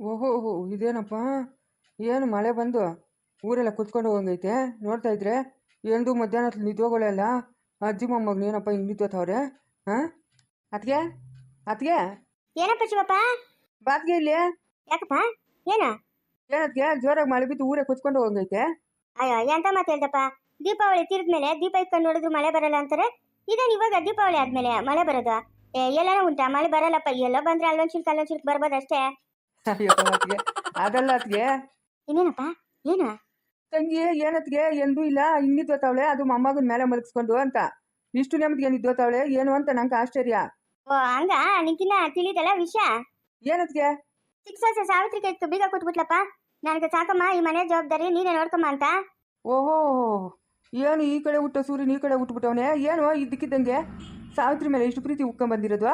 ಓಹೋ ಓಹೋ ಇದೇನಪ್ಪ? ಏನು ಮಳೆ ಬಂದು ಊರೆಲ್ಲ ಕುತ್ಕೊಂಡು ಹೋಗಂಗೈತೆ? ನೋಡ್ತಾ ಇದ್ರೆ ಎಂದು ಮಧ್ಯಾಹ್ನ ಹೊತ್ತು ನಿಂತ್ಕೋಗಲ್ಲ ಅಜ್ಜಿ ಮೊಮ್ಮಗನ ಏನಪ್ಪ ಹಿಂಗೆ ನಿಂತವ್ರೆ ಹಾಂ? ಅತ್ಗೆ ಅತ್ಗೆ ಏನಪ್ಪ ಶಿವಪ್ಪ? ಬಾತ್ಗೆ ಇಲ್ಲಿ? ಯಾಕಪ್ಪ? ಏನ? ಏನತ್ಗೆ ಜೋರಾಗಿ ಮಳೆ ಬಿದ್ದು ಊರೇ ಕುತ್ಕೊಂಡು ಹೋಗಂಗೈತೆ? ಅಯ್ಯೋ ಎಂತ ಮಾತು ಹೇಳ್ದಪ್ಪ? ದೀಪಾವಳಿ ತಿರ್ದ ಮೇಲೆ ದೀಪ ಇಟ್ಕೊಂಡು ನೋಡಿದ್ರು ಮಳೆ ಬರಲ್ಲ ಅಂತಾರೆ. ಇದೇನು ಇವಾಗ ದೀಪಾವಳಿ ಆದ್ಮೇಲೆ ಮಳೆ ಬರೋದು? ಏ ಎಲ್ಲಾನ ಉಂಟಾ? ಮಳೆ ಬರಲ್ಲಪ್ಪ ಎಲ್ಲೋ ಬಂದ್ರೆ ಅಲ್ಲೊಂದ್ ಚಿಲ್ಕ ಅಲ್ಲೊಂದ್ ಚಿಲ್ಕ ಬರ್ಬೋದು ಅಷ್ಟೇ ಅಯ್ಯೋ ಅದಲ್ಲ ಅತ್ಗೆ ಇನ್ನೇನಪ್ಪ ಏನು? ತಂಗಿ ಏನತ್ಗೆ ಎಂದೂ ಇಲ್ಲ. ಹಿಂಗೆ ನಿಂತ್ಕೋತಾವಳೆ ಅದು ಮೊಮ್ಮಗನ ಮೇಲೆ ಮಲಗಿಸ್ಕೊಂಡು ಅಂತ. ಇಷ್ಟು ನೆಮ್ಮದಿಗೆ ನಿಂತ್ಕೋತಾವಳೆ ಏನು ಅಂತ ನಂಗೆ ಆಶ್ಚರ್ಯ. ಓ ಹಂಗ? ನಿಂಕಿನ್ನ ತಿಳಿದಲ್ಲ ವಿಷಯ? ಏನತ್ಗೆ ಚಿಕ್ಕ ಸೊಸೆ ಸಾವಿತ್ರಿ ಕೈ ಬೀಗ ಕೊಟ್ಬಿಟ್ಲಪ್ಪ ನನಗೆ ಸಾಕಮ್ಮ ಈ ಮನೆ ಜವಾಬ್ದಾರಿ ನೀನೇ ನೋಡ್ಕಮ್ಮ ಅಂತ. ಓಹೋ ಏನು ಈ ಕಡೆ ಹುಟ್ಟೋ ಸೂರ್ಯನ ಈ ಕಡೆ ಹುಟ್ಬಿಟ್ಟವನೆ? ಏನು ಇದ್ದಕ್ಕಿದ್ದಂಗೆ? ಸಾವಿತ್ರಿ ಮೇಲೆ ಇಷ್ಟು ಪ್ರೀತಿ ಉಕ್ಕೊಂಬಂದಿರೋದು?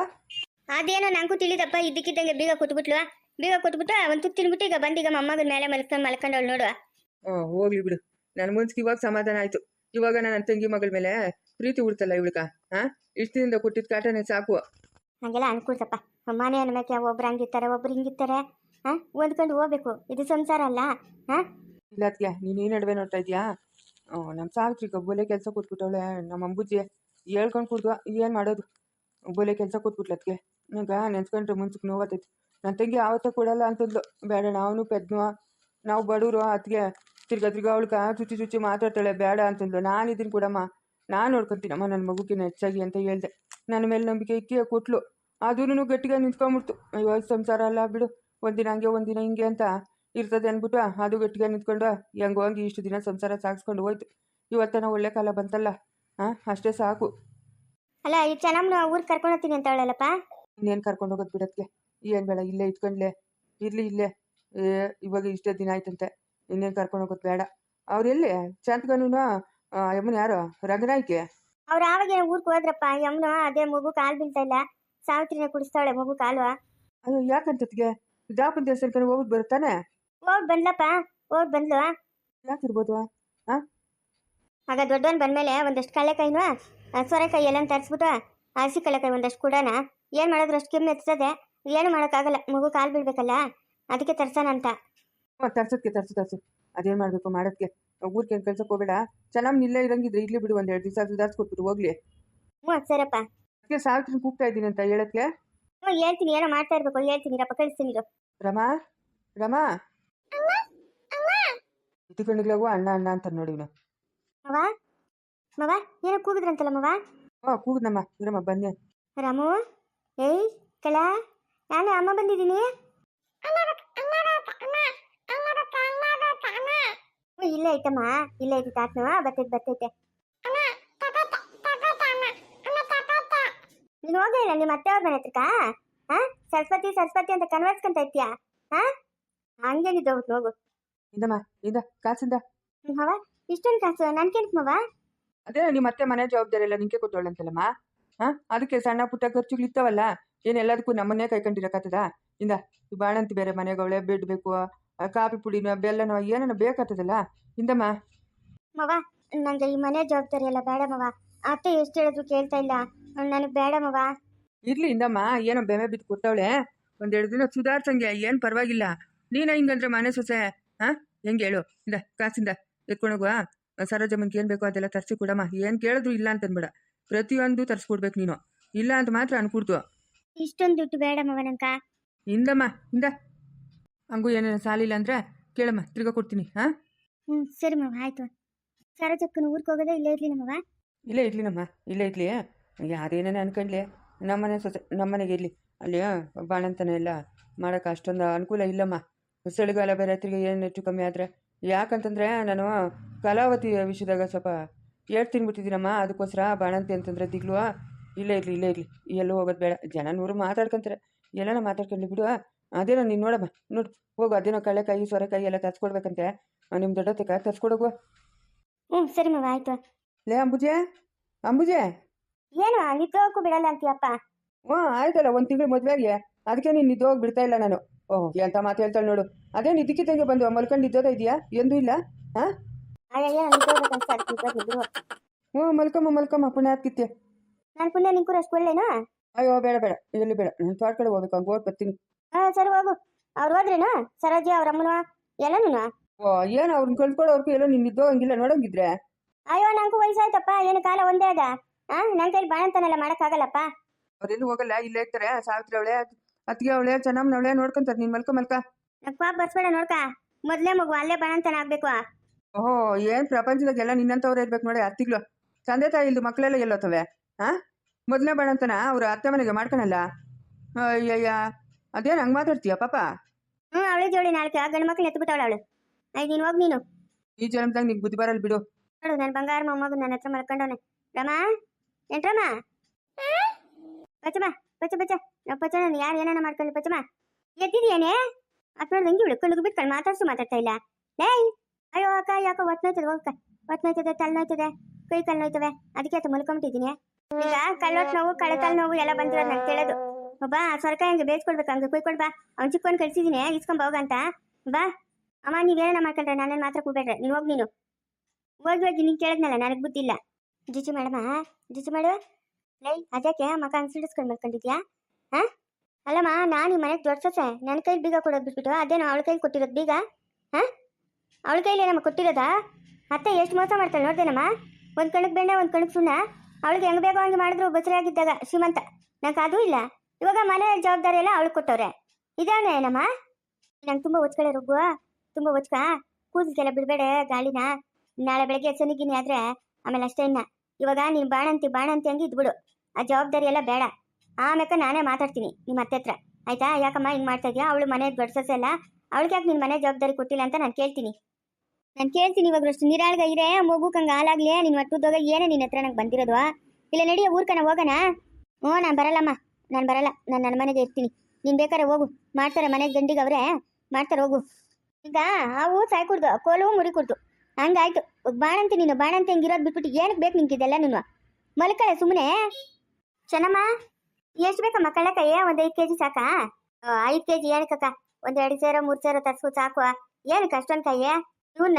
ಅದೇನೋ ನಂಗೂ ತಿಳಿದಪ್ಪ ಇದ್ದಕ್ಕಿದ್ದಂಗೆ ಬೀಗ ಕೊಟ್ಬಿಟ್ಲು ಬೀಗ ಕೊಟ್ಬಿಟ್ಟು ಒಂದು ತುತ್ತು ತಿನ್ಬಿಟ್ಟು ಈಗ ಬಂದೀಗ ಮೊಮ್ಮಗನ ಮೇಲೆ ಮಲ್ಕೊಂಡು ಮಲ್ಕೊಂಡವಳು ನೋಡು ಓ ಹೋಗ್ಲಿ ಬಿಡು. ನನ್ನ ಮನ್ಸಿಗೆ ಇವಾಗ ಸಮಾಧಾನ ಆಯ್ತು. ಇವಾಗ ನನ್ನ ತಂಗಿ ಮಗಳ ಮೇಲೆ ಪ್ರೀತಿ ಉಡ್ತಲ್ಲ ಇವಳ್ಕ ಹಾ ಇಷ್ಟದಿಂದ ಕೊಟ್ಟಿದ್ ಕೊಟ್ಟಿದ್ದ ಕಾಟನೆ ಸಾಕು. ಹಂಗೆಲ್ಲ ಅನ್ಕೊಳ್ತಪ್ಪ ಮನೆ ಅನ್ಬೇಕೆ ಒಬ್ರು ಹಂಗಿರ್ತಾರೆ ಒಬ್ರು ಹಿಂಗಿರ್ತಾರೆ ಹಾ ಓದ್ಕೊಂಡು ಹೋಗ್ಬೇಕು. ಇದು ಸಂಸಾರ ಅಲ್ಲ ಹಾ ಇಲ್ಲ ಅದಕ್ಕೆ ನೀನು ಈ ನಡುವೆ ನೋಡ್ತಾ ಇದೀಯಾ? ನಮ್ಮ ಸಾವಿತ್ರಿ ಬೊಲೆ ಕೆಲಸ ಕೊಟ್ಬಿಟ್ಟವಳೆ ನಮ್ಮ ಅಂಬುಜಿ ಹೇಳ್ಕೊಂಡು ಕುಡ್ದು ಏನು ಮಾಡೋದು? ಒಬ್ಬೊಲೆ ಕೆಲಸ ಕೊಟ್ಬಿಟ್ಲು ಅದಕ್ಕೆ ನಂಗೆ ನೆನ್ಸ್ಕೊಂಡ್ರೆ ಮುನ್ಸಕ್ಕೆ ನೋವತ್ತೈತಿ ನನ್ನ ತಂಗಿ ಆವತ್ತ ಕೊಡಲ್ಲ ಅಂತಂದ್ಲು. ಬೇಡ ನಾವು ಪೆದ್ನು ನಾವು ಬಡವರು ಅದಕ್ಕೆ ತಿರ್ಗ ತಿರ್ಗ ಅವಳು ಚುಚ್ಚಿ ಚುಚ್ಚಿ ಮಾತಾಡ್ತಾಳೆ ಬೇಡ ಅಂತಂದ್ಲು. ನಾನು ಇದೀನಿ ಕೊಡಮ್ಮ ನಾನು ನೋಡ್ಕೊತೀನಮ್ಮ ನನ್ನ ಮಗುಕಿನ ಹೆಚ್ಚಾಗಿ ಅಂತ ಹೇಳ್ದೆ. ನನ್ನ ಮೇಲೆ ನಂಬಿಕೆ ಇಕ್ಕಿ ಕೊಟ್ಲು. ಅದೂ ಗಟ್ಟಿಗೆ ನಿಂತ್ಕೊಂಬಿಡ್ತು. ಅಯ್ಯೋ ಸಂಸಾರ ಅಲ್ಲ ಬಿಡು ಒಂದಿನ ಹಂಗೆ ಒಂದಿನ ಹಿಂಗೆ ಅಂತ ಇರ್ತದೆ ಅಂದ್ಬಿಟ್ಟು ಅದು ಗಟ್ಟಿಗೆ ನಿಂತ್ಕೊಂಡು ಹೆಂಗೋ ಹಂಗೆ ಇಷ್ಟು ದಿನ ಸಂಸಾರ ಸಾಗಿಸ್ಕೊಂಡು ಹೋಯ್ತು. ಇವತ್ತನ ಒಳ್ಳೆ ಕಾಲ ಬಂತಲ್ಲ ಹಾಂ ಅಷ್ಟೇ ಸಾಕು. ಅಲ್ಲ ಈ ಚೆನ್ನಾಗಿ ಊರಿಗೆ ಕರ್ಕೊಂಡು ಹೋಗ್ತೀನಿ ಅಂತ ಹೇಳಲ್ಲಪ್ಪ ಇನ್ನೇನು ಕರ್ಕೊಂಡು ಹೋಗೋದು ಬಿಡಕ್ಕೆ ಏನು ಬೇಡ ಇಲ್ಲೇ ಇಟ್ಕೊಂಡ್ಲೆ ಇರ್ಲಿ ಇಲ್ಲೇ ಏ ಇವಾಗ ಇಷ್ಟೇ ದಿನ ಆಯ್ತಂತೆ ಇನ್ನೇನ್ ಕರ್ಕೊಂಡು ಹೋಗೋದು ಬೇಡ. ಅವ್ರು ಎಲ್ಲಿ? ಶಾಂತಗನೂ ಯಮ್ಮನ ಯಾರು? ರಂಗನಾಯ್ಕೆ? ಅವ್ರು ಆವಾಗ ಊರಿಗೆ ಹೋದ್ರಪ್ಪ ಯಮ್ಮನ ಅದೇ ಮಗು ಕಾಲು ಬೀಳ್ತಾ ಇಲ್ಲ ಸಾವಿತ್ರಿನ ಕುಡಿಸ್ತಾಳೆ ಮಗು ಕಾಲು. ಅಯ್ಯೋ ಯಾಕಂತತ್ಗೆ ದಾಪನ ದೇವಸ್ಥಾನಕ್ಕೆ ಹೋಗ್ಬಿಟ್ಟು ಬರುತ್ತಾನೆ ಹೋಗ್ ಬಂದ್ಲಪ್ಪ ಹೋಗ್ ಬಂದ್ಲು. ಯಾಕಿರ್ಬೋದು? ಆಗ ದೊಡ್ಡವನ್ ಬಂದ್ಮೇಲೆ ಒಂದಷ್ಟು ಕಳ್ಳೆಕಾಯಿನೂ ಸೊರೆಕಾಯಿ ಎಲ್ಲ ತರಿಸ್ಬಿಟ್ಟು ಹಸಿ ಕಳೆಕಾಯಿ ಒಂದಷ್ಟು ಕೊಡೋಣ ಏನ್ ಮಾಡಿದ್ರು ಅಷ್ಟು ಕೆಮ್ಮು ಎತ್ತದ ಏನು ಮಾಡೋಕ್ಕಾಗಲ್ಲ ಮಗು ಕಾಲು ಬೀಳ್ಬೇಕಲ್ಲ? ಅದಕ್ಕೆ ತರ್ಸೋಣ ಅಂತ. ತರ್ಸೋದಕ್ಕೆ ತರ್ಸು ತರ್ಸು. ಅದೇನು ಮಾಡಬೇಕು ಮಾಡೋದಕ್ಕೆ ಊರಿಗೆ ಕೆಲ್ಸಕ್ಕೆ ಹೋಗಬೇಡ. ಚೆನ್ನಾಗಿ ಇಲ್ಲೇ ಇರಂಗಿದ್ರೆ ಇರ್ಲಿ ಬಿಡು ಒಂದ್ ಎರಡು ದಿವಸ ಸುಧಾರಿಸ್ಕೊಟ್ಬಿಟ್ಟು ಹೋಗ್ಲಿ. ಹ್ಞೂ ಸರಪ್ಪ ಅದಕ್ಕೆ ಸಾವಿತ್ರಿ ಕೂಗ್ತಾ ಇದ್ದೀನಿ ಅಂತ ಹೇಳಕ್ಕೆ ಹ್ಞೂ ಹೇಳ್ತೀನಿ ಏನೋ ಮಾಡ್ತಾ ಇರ್ಬೇಕು ಹೇಳ್ತೀನಿ ರಪ್ಪ ಕಳಿಸ್ತೀನಿ. ರಮಾ ರಮಾ. ಇಟ್ಕೊಂಡಿಗ್ಲಾಗು ಅಣ್ಣ ಅಣ್ಣ ಅಂತ ನೋಡಿ ಇವನು. ಮವ ಮವ ಏನೋ ಕೂಗಿದ್ರಂತಲ್ಲ ಮವ? ಹ್ಞೂ ಕೂಗ್ನಮ್ಮ ಇರಮ್ಮ ಬನ್ನಿ. ರಾಮು ಏಯ್ ಕಳ ನಾನು ಅಮ್ಮ ಬಂದಿದ್ದೀನಿ. ಇಲ್ಲ ಐತಮ್ಮ ಇಲ್ಲ ಐತಿ ತಾತನು ಬರ್ತೈತೆ ಬರ್ತೈತೆ. ನೀನು ಹೋಗಲಿಲ್ಲ ನಿಮ್ಮ ಅತ್ತೆ ಅವ್ರ ಮನೆ ಹತ್ರಕ್ಕ? ಹಾ ಸರಸ್ವತಿ ಸರಸ್ವತಿ ಅಂತ ಕನ್ವರ್ಸ್ಕೊಂತ ಇರ್ತೀಯ ಹಾ ಹಂಗೆ ನಿದ್ದೋಗ್ಬಿಟ್ಟು ಹೋಗು. ಇದಮ್ಮ ಇದ ಕಾಸಿಂದ. ಹ್ಮ್, ಮವ ಇಷ್ಟೊಂದು ಕಾಸು ನನ್ಗೇನಕ್ಕೆ ಮವ ಅದೇ ನಿಮ್ಮ ಅತ್ತೆ ಮನೆ ಜವಾಬ್ದಾರಿ ಎಲ್ಲ ನಿಂಗೆ ಕೊಟ್ಟವಳಂತಲ್ಲಮ್ಮ. ಹಾ ಅದಕ್ಕೆ ಸಣ್ಣ ಪುಟ್ಟ ಖರ್ಚುಗಳು ಇತ್ತವಲ್ಲ ಏನು ಎಲ್ಲದಕ್ಕೂ ನಮ್ಮನ್ನೇ ಕೈಕೊಂಡಿರಕತ್ತದ ಇಂದ ಈ ಬಾಣಂತಿ ಬೇರೆ ಮನೆಗವಳೆ ಬೆಡ್ ಬೇಕು ಆ ಕಾಫಿ ಪುಡಿನೋ ಬೆಲ್ಲನೋ ಏನನ್ನ ಬೇಕಾಗ್ತದಲ್ಲ? ಇಂದಮ್ಮ. ಮವ ನಂಗೆ ಈ ಮನೆ ಜವಾಬ್ದಾರಿ ಎಲ್ಲ ಬೇಡ ಮವ. ಅತ್ತೆ ಎಷ್ಟು ಹೇಳಿದ್ರು ಕೇಳ್ತಾ ಇಲ್ಲ. ನನಗೆ ಬೇಡ ಮವ. ಇರ್ಲಿ ಇಂದಮ್ಮ ಏನೋ ಬೆಮೆ ಬಿದ್ದು ಕೊಟ್ಟವಳೆ ಒಂದೆರಡು ದಿನ ಸುಧಾರ್ಸಂಗೆ ಏನು ಪರವಾಗಿಲ್ಲ. ನೀನ ಹಿಂಗಂದ್ರೆ ಮನೆ ಸೊಸೆ ಹಾ ಹೆಂಗೆ ಹೇಳು? ಇಂದ ಕಾಸಿಂದ ಎತ್ಕೊಂಡೋಗುವ. ಸರೋಜಮ್ಮನ್ಗೆ ಏನು ಬೇಕೋ ಅದೆಲ್ಲ ತರಿಸಿ ಕೊಡಮ್ಮ. ಏನು ಕೇಳಿದ್ರು ಇಲ್ಲ ಅಂತನ್ಬೇಡ. ಪ್ರತಿಯೊಂದು ತರಿಸ್ಕೊಡ್ಬೇಕು ನೀನು. ಇಲ್ಲ ಅಂತ ಮಾತ್ರ ಅನ್ಕೊಡ್ತು ಇಷ್ಟೊಂದು ದುಡ್ಡು ಬೇಡ ಮವ ನಂಕ ಇಂದಮ್ಮ ಇಂದ. ಹಂಗೂ ಏನೇನು ಸಾಲಿಲ್ಲ ಅಂದ್ರೆ ಕೇಳಮ್ಮ ತಿರ್ಗ ಕೊಡ್ತೀನಿ ಹಾ? ಹ್ಞೂ ಸರಿ ಮವ ಆಯ್ತು. ಸರೋಜಕ್ಕನ ಊರಿಗೆ ಹೋಗೋದೇ ಇಲ್ಲೇ ಇರ್ಲಿ ನಮ್ಮವ ಇಲ್ಲೇ ಇರ್ಲಿನಮ್ಮ ಇಲ್ಲೇ ಇರ್ಲಿ. ಯಾರೇನೇನು ಅನ್ಕೊಂಡ್ಲಿ? ನಮ್ಮನೆ ಸೊಸೆ ನಮ್ಮನೆಗೆ ಇರಲಿ. ಅಲ್ಲಿ ಬಾಣಂತನ ಎಲ್ಲ ಮಾಡೋಕೆ ಅಷ್ಟೊಂದು ಅನುಕೂಲ ಇಲ್ಲಮ್ಮ. ಚಳಿಗಾಲ ಬೇರೆ ತಿರ್ಗಿ ಏನು ಹೆಚ್ಚು ಕಮ್ಮಿ ಆದರೆ. ಯಾಕಂತಂದರೆ ನಾನು ಕಲಾವತಿ ವಿಷಯದಾಗ ಸ್ವಲ್ಪ ಏಟ್ ತಿನ್ಬಿಟ್ಟಿದ್ದೀನಮ್ಮ ಅದಕ್ಕೋಸ್ಕರ ಬಾಣಂತಿ ಅಂತಂದರೆ ದಿಗ್ಲು. ಇಲ್ಲೇ ಇರಲಿ ಇಲ್ಲೇ ಇರಲಿ. ಎಲ್ಲೂ ಹೋಗೋದು ಬೇಡ. ಜನ ನೂರು ಮಾತಾಡ್ಕೊಂತಾರೆ. ಎಲ್ಲನ ಮಾತಾಡ್ಕೊಂಡು ಬಿಡು. ಅದೇನೋ ನೀನು ನೋಡಮ್ಮ. ನೋಡು ಹೋಗು. ಅದೇನೋ ಕಳೆಕಾಯಿ ಸೊರೆಕಾಯಿ ಎಲ್ಲ ತರ್ಸ್ಕೊಡ್ಬೇಕಂತೆ. ನಿಮ್ಮ ದೊಡ್ಡತ್ತಕ್ಕ ತರ್ಸ್ಕೊಡೋಗು ಹ್ಞೂ ಸರಿ ಮವ ಆಯ್ತು. ಲೇ ಅಂಬುಜೆ ಅಂಬುಜೆ. ಏನು ನಿದ್ದೋಕ್ಕೂ ಬಿಡಲ್ಲ ಅಂತೀಯಪ್ಪ? ಹ್ಞೂ ಆಯ್ತಲ್ಲ ಒಂದು ತಿಂಗಳು ಮದುವೆಗೆ ಅದಕ್ಕೆ ನೀನು ನಿದ್ದೋಗಿ ಬಿಡ್ತಾ ಇಲ್ಲ ನಾನು. ಓಹ್ ಎಂತ ಮಾತು ಹೇಳ್ತಾಳೆ ನೋಡು. ಅದೇ ನಿದ್ದಕ್ಕಿದ್ದಂಗೆ ಬಂದು ಮಲ್ಕೊಂಡು ನಿದ್ದೋದ ಇದೆಯಾ? ಎಂದೂ ಇಲ್ಲ? ಹಾಂ ಅಯ್ಯೋ ಹ್ಞೂ ಮಲ್ಕಮ್ಮ ಮಲ್ಕಮ್ಮ. ಪುಣ್ಯ ಹಾಕಿತ್ತೆ ನಾನು ಪುಣ್ಯ ನಿಂಕೂರು ಅಷ್ಟು ಒಳ್ಳೆನಾ ಅಯ್ಯೋ ಬೇಡ ಬೇಡ. ಎಲ್ಲಿ ಬೇಡ. ನಾನು ತೋಟ ಕಡೆ ಹೋಗ್ಬೇಕು. ಹಂಗೆ ಓಟ್ ಬರ್ತೀನಿ. ಹಾಂ ಸರಿ ಹೋಗು. ಅವ್ರು ಹೋದ್ರೇನಾ? ಸರೋಜಿ ಅವ್ರ ಅಮ್ಮನ? ಎಲ್ಲನೂ ಓ ಏನು ಅವ್ರನ್ನ ಕಳ್ಕೊಳ್ಳೋರ್ಗೂ ಎಲ್ಲೋ ಇದ್ದೋ ಹಂಗಿಲ್ಲ. ನೋಡೋಂಗಿದ್ರೆ? ಅಯ್ಯೋ ನಂಗೂ ವಯಸ್ಸಾಯ್ತಪ್ಪ. ಏನು ಕಾಲ ಒಂದೇ ಅದ. ಆ ನನ್ನ ಕೈಲಿ ಬಾಣಂತನೆಲ್ಲ ಮಾಡೋಕ್ಕಾಗಲ್ಲಪ್ಪ? ಅವ್ರೆಲ್ಲೂ ಹೋಗಲ್ಲ? ಇಲ್ಲೇ ಇರ್ತಾರೆ. ಸಾವಿತ್ರಿ ಅವಳೆ ಅತ್ತಿಗೆ ಅವಳೆ ಚೆನ್ನಮ್ಮನವಳೆ ನೋಡ್ಕೊಂತಾರೆ. ನೀನು ಮಲ್ಕ ಮಲ್ಕ. ಪಾಪ ಬರ್ಸ್ಬೇಡ ನೋಡ್ಕ. ಮೊದ್ಲೇ ಮಗು ಅಲ್ಲೇ ಬಾಣಂತನ ಆಗ್ಬೇಕು. ಓಹೋ ಏನು ಪ್ರಪಂಚದಾಗೆಲ್ಲ ನಿನ್ನಂಥವ್ರು ಇರ್ಬೇಕು ನೋಡಿ ಅತ್ತಿಗಳು. ತಂದೆ ತಾಯಿ ಇಲ್ದು ಮಕ್ಕಳೆಲ್ಲ ಎಲ್ಲೋತವೆ? ಹಾಂ ಮೊದಲನೇ ಬಾಣಂತನ ಅವ್ರ ಅತ್ತೆ ಮನೆಗೆ ಮಾಡ್ಕೊಳಲ್ಲ ಅಯ್ಯಯ್ಯ ಅದೇನು ಹಂಗೆ ಮಾತಾಡ್ತೀಯ ಪಾಪ? ಹ್ಞೂ ಅವಳೇ ಜೋಡಿ ನಾಲ್ಕು ಗಂಡು ಮಕ್ಳು ಎತ್ಬಿಟ್ಟವಳು ಅವಳು. ನೀನು ಹೋಗಿ ನೀನು. ಈ ಜನ್ಮದಾಗ ನಿಂಗೆ ಬುದ್ಧಿ ಬರಲ್ಲ ಬಿಡು. ನೋಡು ನನ್ನ ಬಂಗಾರ ಮೊಮ್ಮಗು ನನ್ನ ಹತ್ರ ಮಲ್ಕೊಂಡವನೆ ರಮ? ಎಂಟ್ರಮ್ಮ ಪಚ್ಚಮ್ಮ ಪಚ ಪಚ್ಚ ನಾವು ಪಚ್ಚ ನಾನು ಯಾರು ಏನಾನ ಮಾಡ್ಕೊಂಡು ಪಚ್ಚಮ್ಮ ಎದ್ದಿದ್ಯಾನೆ? ಅಕ್ಕ ನೋಡಿ ಹಂಗೆ ಉಳ್ಕೊಂಡು ಬಿಟ್ಕೊಂಡು ಮಾತಾಡ್ಸು ಮಾತಾಡ್ತಾ ಇಲ್ಲ. ಲೇಯ್ ಅಯ್ಯೋ ಅಕ್ಕ ಯಾಕೋ ಹೊಟ್ಟೆ ನೋಯ್ತದೆ ಹೋಗಕ್ಕ. ಹೊಟ್ಟೆ ನೋಯ್ತದೆ ತಲೆ ನೋಯ್ತದೆ ಕೈ ಕಾಲು ನೋಯ್ತವೆ ಅದಕ್ಕೆ ಆತ ಮಲ್ಕೊಂಬಿಟ್ಟಿದ್ದೀನಿ. ಈಗ ಕಳ್ಳೊಟ್ಟು ನೋವು ಕಳೆತಲ್ ನೋವು ಎಲ್ಲ ಬಂದಿರೋದು ನಂಗೆ ಕೇಳೋದು. ಒಬ್ಬ ಸರ್ಕಾರ ಹಂಗೆ ಬೇಯಿಸ್ಕೊಡ್ಬೇಕು ಹಂಗೆ ಕುಯ್ಕೊಡ್ಬಾ ಅವ್ನು ಚಿಕ್ಕವನ್ ಕಳ್ಸಿದೀನಿ ಇಸ್ಕೊಂಡ್ ಹೋಗಂತ ಬಾ. ಅಮ್ಮ ನೀವೇನ ಮಾಡ್ಕೊಂಡ್ರೆ? ನಾನೇನು ಮಾತ್ರ ಕೂಬೇಡ್ರೆ ನೀನು ಹೋಗಿ ನೀನು. ಹೋಗಿ ಹೋಗಿ, ನೀನು ಕೇಳಿದ್ನಲ್ಲ, ನನಗೆ ಬುದ್ಧಿಲ್ಲ ಜುಜು ಮೇಡಮ ಜುಜು ಮಾಡು. ಲೈ ಅದಕ್ಕೆ ಮಕ್ಕ ಹಂಗೆ ಮಾಡ್ಕೊಂಡಿದ್ಯಾ ಹಾ ಅಲ್ಲಮ್ಮ, ನಾನು ಈ ಮನೆಗೆ ದೊಡ್ಡ ನನ್ನ ಕೈಲಿ ಬೀಗ ಕೊಡೋದು ಬಿಟ್ಬಿಟ್ಟು ಅದೇನೋ ಅವಳ ಕೈಲಿ ಕೊಟ್ಟಿರೋದು ಬೀಗ? ಹಾ ಅವಳ ಕೈಲಿ ಏನಮ್ಮ ಕೊಟ್ಟಿರೋದಾ? ಅತ್ತೆ ಎಷ್ಟು ಮೋಸ ಮಾಡ್ತಾಳೆ ನೋಡ್ದೇನಮ್ಮ? ಒಂದು ಕಣಕ್ಕೆ ಬೆಣ್ಣೆ, ಒಂದು ಕಣಕ್ಕೆ ಸುಣ್ಣ. ಅವಳಿಗೆ ಹೆಂಗ್ ಬೇಕೋ ಹಂಗೆ ಮಾಡಿದ್ರು ಬಚ್ಚರಾಗಿದ್ದಾಗ ಶ್ರೀಮಂತ. ನಂಗೆ ಅದೂ ಇಲ್ಲ. ಇವಾಗ ಮನೆ ಜವಾಬ್ದಾರಿ ಎಲ್ಲ ಅವಳು ಕೊಟ್ಟವ್ರೆ. ಇದಾನೆ ಏನಮ್ಮ ನಂಗೆ ತುಂಬ ರುಬ್ಬು ತುಂಬ ಒಚ್ಕ. ಕೂದಲಿಗೆಲ್ಲ ಬಿಡಬೇಡ ಗಾಳಿನ. ನಾಳೆ ಬೆಳಗ್ಗೆ ಸನಿಗಿನಿ ಆದ್ರೆ ಆಮೇಲೆ ಅಷ್ಟೇ ಇನ್ನ. ಇವಾಗ ನೀನ್ ಬಾಣಂತಿ ಬಾಣಂತಿ ಹಂಗೆ ಇದ್ಬಿಡು. ಆ ಜವಾಬ್ದಾರಿ ಎಲ್ಲ ಬೇಡ. ಆಮೇಲೆ ನಾನೇ ಮಾತಾಡ್ತೀನಿ ನಿಮ್ಮ ಅತ್ತೆ ಹತ್ರ. ಆಯ್ತಾ? ಯಾಕಮ್ಮ ಹಿಂಗ್ ಮಾಡ್ತಾ ಇದೆಯಾ? ಅವಳು ಮನೆ ದೊಡ್ಡ ಸೊಸೆ ಅವಳಿಗೆ ಯಾಕೆ ನಿನ್ನ ಮನೆ ಜವಾಬ್ದಾರಿ ಕೊಟ್ಟಿಲ್ಲ ಅಂತ ನಾನು ಕೇಳ್ತೀನಿ. ನಾನು ಕೇಳ್ತೀನಿ ಇವಾಗ ಅಷ್ಟು ನಿರಾಳ್ಗ ಇರೇ ಮಗುಕ್ ಹಂಗೆ ಹಾಲಾಗ್ಲಿ ನಿನ್ನ ಮಟ್ಟುದೋಗ ಏನೇ ನಿನ್ನ ಹತ್ರ ನಂಗೆ ಬಂದಿರೋದು ಇಲ್ಲ ನಡಿಯ ಊರ್ಕನ ಹೋಗೋಣ ಓ ನಾನು ಬರಲ್ಲಮ್ಮ, ನಾನು ಬರಲ್ಲ, ನಾನು ನನ್ನ ಮನೆಗೆ ಇರ್ತೀನಿ. ನೀನು ಬೇಕಾರೆ ಹೋಗು, ಮಾಡ್ತಾರೆ ಮನೆ ಗಂಡಿಗೆ ಅವರೇ, ಮಾಡ್ತಾರೆ ಹೋಗು. ಈಗ ಹಾವು ಸಾಯ್ ಕುಡ್ದು, ಕೋಲು ಮುರಿ ಕುಡ್ದು, ಹಂಗಾಯ್ತು. ಬಾಣಂತೆ ನೀನು, ಬಾಣಂತಿ ಹಿಂಗಿರೋದು ಬಿಟ್ಬಿಟ್ಟು ಏನಕ್ಕೆ ಬೇಕು ನಿಂತಿದ್ದೆಲ್ಲ ನೀನು ಮಲ್ಕಳೆ ಸುಮ್ಮನೆ ಚೆನ್ನಮ್ಮ, ಎಷ್ಟು ಬೇಕಮ್ಮ ಕಳ್ಳಕಾಯಿ? ಒಂದು ಐದು ಕೆ ಜಿ ಸಾಕಾ ಐದು ಕೆ ಜಿ ಏನಕ್ಕಕ್ಕ? ಒಂದು ಎರಡು ಸೇರೋ, ಮೂರು ಸಾವಿರ ತರಿಸ್ಕೊ ಸಾಕು ಏನಕ್ಕೆ ಅಷ್ಟೊಂದು ಕಾಯಿ? ಇವನ್ನ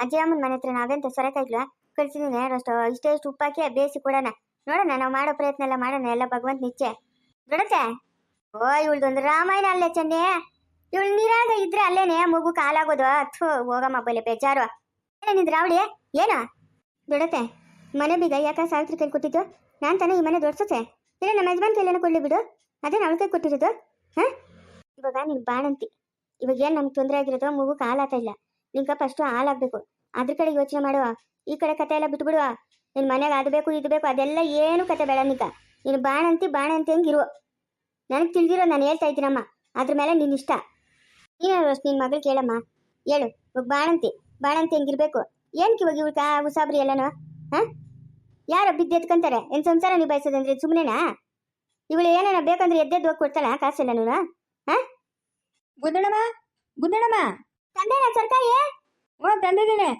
ಅಜ್ಜಿ ಅಮ್ಮನ ಮನೆ ಹತ್ರ ನಾವೆಂತ ಸೊರೆಕಾಯ್ಲು ಕಲ್ಸಿದೀನಿ ಅಷ್ಟು, ಇಷ್ಟೇ ಇಷ್ಟು ಉಪ್ಪಾಕಿ ಬೇಯಿಸಿ ಕೊಡೋಣ. ನೋಡೋಣ, ನಾವು ಮಾಡೋ ಪ್ರಯತ್ನ ಎಲ್ಲ ಮಾಡೋಣ, ಎಲ್ಲ ಭಗವಂತ ನಿಚ್ಚೆ ನೋಡತ್ತೆ? ಓ, ಇವಳ್ದೊಂದು ರಾಮಾಯಣ ಅಲ್ಲೇ ಚೆನ್ನೆ. ಇವಳು ನೀರಾಗ ಇದ್ರೆ ಅಲ್ಲೇನೆ ಮಗು ಕಾಲಾಗೋದು. ಥೂ, ಹೋಗಮ್ಮ ಬಲೆ, ಬೇಜಾರು. ಏನಿದ್ರು ಅವಳಿ ಏನ? ಬಿಡತ್ತೆ ಮನೆ ಬೀಗ ಯಾಕೆ ಸಾವಿತ್ರಿ ಕೈ ಕೊಟ್ಟಿದ್ದು? ನಾನು ತಾನೇ ಈ ಮನೆ ದೊಡ್ಸತ್ತೆ ಇಲ್ಲ ನಮ್ಮ ಯಜಮಾನ್ ಕೈಲೇನೋ ಕೊಡ್ಲಿ ಬಿಡು. ಅದೇ ಅವಳ ಕೈ ಕೊಟ್ಟಿರೋದು. ಹಾ? ಇವಾಗ ನೀನು ಬಾಣಂತಿ. ಇವಾಗ ಏನು ನಮ್ಗೆ ತೊಂದರೆ ಆಗಿರೋದು? ಮಗು ಕಾಲಾತ ಇಲ್ಲ. ನಿಂಕ ಫಸ್ಟು ಹಾಲಾಗಬೇಕು ಅದ್ರ ಕಡೆ ಯೋಚನೆ ಮಾಡುವ. ಈ ಕಡೆ ಕತೆ ಎಲ್ಲ ಬಿಟ್ಬಿಡುವ. ನಿನ್ನ ಮನೆಗೆ ಅದು ಬೇಕು, ಇದು ಬೇಕು, ಅದೆಲ್ಲ ಏನು ಕತೆ ಬೇಡ ನಿಕ ನೀನು ಬಾಣಂತಿ ಬಾಣಂತಿ ಹಂಗಿರು ನನಗೆ ತಿಳಿದಿರೋ ನಾನು ಹೇಳ್ತಾ ಇದ್ದೀನಮ್ಮ. ಅದ್ರ ಮೇಲೆ ನಿನ್ನ ಇಷ್ಟ. ನೀನು ಅಷ್ಟು ನಿನ್ನ ಮಗಳು ಕೇಳಮ್ಮ? ಹೇಳು. ಇವಾಗ ಬಾಣಂತಿ. ಬಾಣಂತಿ ಹೆಂಗಿರ್ಬೇಕು ಏನಕ್ಕೆ ಇವಾಗ ಕಾ ಉಸಾಬ್ರಿ ಎಲ್ಲನೋ? ಹಾಂ? ಯಾರೋ ಬಿದ್ದು ಎತ್ಕೊಂತಾರೆ. ಏನ್ ಸಂಸಾರ ನಿಭಾಯಿಸೋದಂದ್ರೆ ಸುಮ್ಮನೆನಾ ಇವಳು ಏನೇನ ಬೇಕಂದ್ರೆ ಎದ್ದೆದ್ದು ಹೋಗಿ ಕೊಡ್ತಾಳ ಕಾಸೆಲ್ಲನೂ ಹಾಂ? ಗುಂಡಣಮ್ಮ ಗುಂಡಣಮ್ಮ ತಂದೆನಾ ಓ ತಂದಿದ್ದೀನಿ.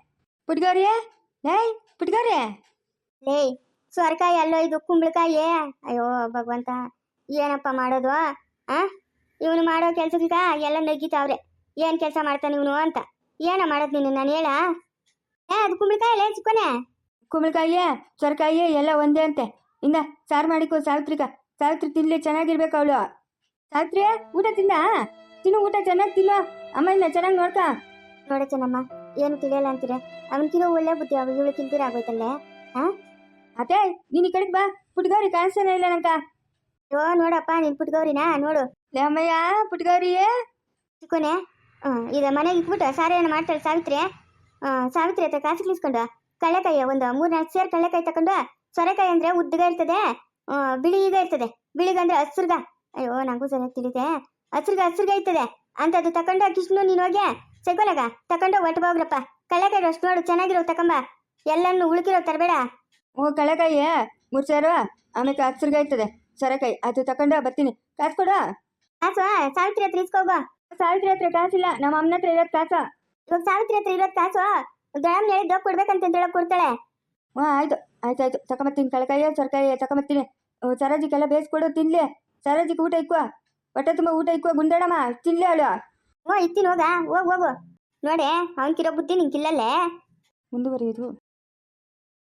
ಪುಟ್ಗೌರಿ ಏಯ್ ಪುಟ್ಗೌರಿ. ಲೇ ಸೊರಕಾಯಿ ಅಲ್ಲೋ ಇದು ಕುಂಬಳಕಾಯಿ ಅಯ್ಯೋ ಭಗವಂತ ಏನಪ್ಪ ಮಾಡೋದು ಆ? ಇವನು ಮಾಡೋ ಕೆಲ್ಸಕ್ಕ ಎಲ್ಲ ನಗ್ಗಿತಾವ್ರೆ ಏನ್ ಕೆಲಸ ಮಾಡ್ತಾನೆ ಇವನು ಅಂತ? ಏನ ಮಾಡೋದು ನೀನು ನಾನು ಹೇಳ ಏ ಅದು ಕುಂಬಳಕಾಯಿ ಲೇ ಚಿಕ್ಕೋನೆ. ಕುಂಬಳಕಾಯಿ ಸೊರಕಾಯಿ ಎಲ್ಲ ಒಂದೇ ಅಂತೆ. ಇಂದ ಸಾರು ಮಾಡಿಕೋ ಸಾವಿತ್ರಿಕ ಸಾವಿತ್ರಿ ತಿನ್ಲಿ ಚೆನ್ನಾಗಿರ್ಬೇಕು ಅವಳು. ಸಾವಿತ್ರಿ ಊಟ ತಿಂದ? ತಿನ್ನು ಊಟ ಚೆನ್ನಾಗಿ ತಿನ್ನು. ಅಮ್ಮ ಇನ್ನ ಚೆನ್ನಾಗಿ ನೋಡ್ಕ. ನೋಡ ಚೆನ್ನಮ್ಮ ಏನು ತಿಳಿಯಲ್ಲ ಅಂತೀರ? ಅವನ್ಕಿರೋ ಒಳ್ಳೆ ಬುದ್ಧಿ ಅವ ಇವಳು ಕಿಲ್ತೀರ ಆಗೋಯ್ತಲ್ಲೇ? ಅತ್ತೆ ನೀನು ಈ ಕಡೆಗೆ ಬಾ. ಪುಟ್ಗೌರಿ ಕಾಣಿಸ್ತಾನೆ ಇಲ್ಲ ನಂಕ ಓ ನೋಡಪ್ಪ ನೀನು ಪುಟ್ಗೌರಿನ ನೋಡು. ಲೇ ಅಮ್ಮಯ್ಯ ಪುಟ್ಗೌರಿಯೇ ಚಿಕ್ಕೋನೆ ಇದು ಮನೆಗೆ ಇಟ್ಬಿಟ್ಟು ಸಾರು ಏನು ಮಾಡ್ತಾಳೆ ಸಾವಿತ್ರಿ. ಸಾವಿತ್ರಿ ಹತ್ರ ಕಾಸು ಕಳಿಸ್ಕೊಂಡು ಕಳ್ಳೆಕಾಯಿ ಒಂದು ಮೂರು ನಾಲ್ಕು ಸೇರು ಕಳ್ಳೆಕಾಯಿ ತಗೊಂಡು ಸೊರೆಕಾಯಿ ಅಂದರೆ ಉದ್ದಗ ಇರ್ತದೆ. ಬಿಳಿ ಬಿಳಿಗ ಇರ್ತದೆ. ಬಿಳಿಗಂದ್ರೆ ಹಸ್ರಗ. ಅಯ್ಯೋ ನಂಗೂ ಸರಿಯಾಗಿ ತಿಳಿದೆ ಹಸ್ರುಗ ಹಸ್ರುಗ ಅಂತ ಅದು ತಕೊಂಡ ಕಿಶ್ನು ನೀನು ಹೋಗಿ ಸೈಕೋಲಾಗ ತಕೊಂಡ ಒಟ್ಟು ಹೋಗ್ರಪ್ಪ. ಕಳ್ಳೆಕಾಯಿ ಅಷ್ಟು ನೋಡು ಚೆನ್ನಾಗಿರೋ ತಕೊಂಬ. ಎಲ್ಲಾನು ಉಳುಕಿರೋ ತರಬೇಡ. ಓ ಕಳೆಕಾಯಿ ಮೂರು ಸಾವಿರ ಆಮೇಲೆ ಐತದೆ. ಸರಕಾಯಿ ಅದು ತಕೊಂಡ ಬರ್ತೀನಿ. ಕಾಸು ಕೊಡು. ಕಾಸು ಸಾವಿತ್ರಿ ಹತ್ರ ಇಸ್ಕೋಗ ಸಾವಿತ್ರಿ ಹತ್ರ ಕಾಸಿಲ್ಲ ನಮ್ಮ ಅಮ್ಮನ ಹತ್ರ ಇರೋದು ಕಾಸು. ಇವಾಗ ಸಾವಿತ್ರಿ ಹತ್ರ ಇರೋದು ಕಾಸು. ದೊಡ್ಡಮ್ಮ ಕೊಡ್ಬೇಕಂತ ಹೇಳಕ್ ಕೊಡ್ತಾಳೆ. ಹ್ಞೂ ಆಯ್ತು ಆಯ್ತು ಆಯ್ತು. ತಗೊಂಬತ್ತೀನಿ ಕಳಕಾಯಿ ಸೊರಕಾಯಿ ತಗೊಂಬತ್ತೀನಿ ಸರೋಜಿಗೆಲ್ಲ ಬೇಯಿಸ್ಕೊಡು ತಿನ್ಲಿ. ಸರಾಜಿಗೆ ಊಟ ಇಕ್ಕುವ ಹೊಟ್ಟೆ ತುಂಬ ಊಟ ಇಕ್ಕುವ ಗುಂಡಣಮ್ಮ ತಿನ್ಲಿ ಅಳು ಓ ಇತ್ತೀನಿ ಹೋಗ ಹೋಗ್ ಹೋಗು. ನೋಡೆ ಅವನ್ಕಿರೋ ಬುದ್ಧಿ ನಿಂಗಿಲ್ಲಲ್ಲೇ ಮುಂದುವರಿಯೋದು.